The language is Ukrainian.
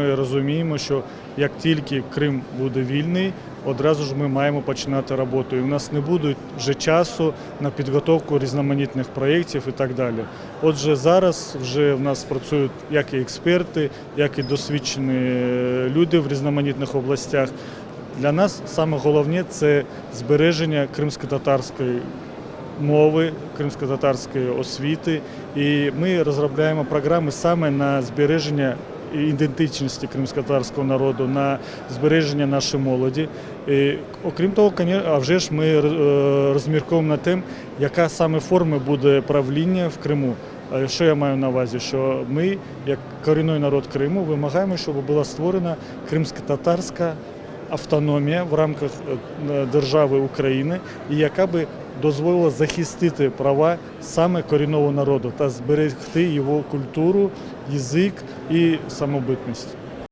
Ми розуміємо, що як тільки Крим буде вільний, одразу ж ми маємо починати роботу. І в нас не буде вже часу на підготовку різноманітних проєктів і так далі. Отже, зараз вже в нас працюють як і експерти, як і досвідчені е, люди в різноманітних областях. Для нас саме головне це збереження кримсько-татарської мови, кримсько-татарської освіти. І ми розробляємо програми саме на збереження ідентичності кримсько-татарського народу, на збереження нашої молоді. І, окрім того, а вже ж ми е, розмірковуємо над тим, яка саме форма буде правління в Криму. Що я маю на увазі? Що ми, як корінний народ Криму, вимагаємо, щоб була створена кримсько-татарська автономія в рамках е, держави України, і яка би дозволила захистити права саме корінного народу та зберегти його культуру, язик і самобутність.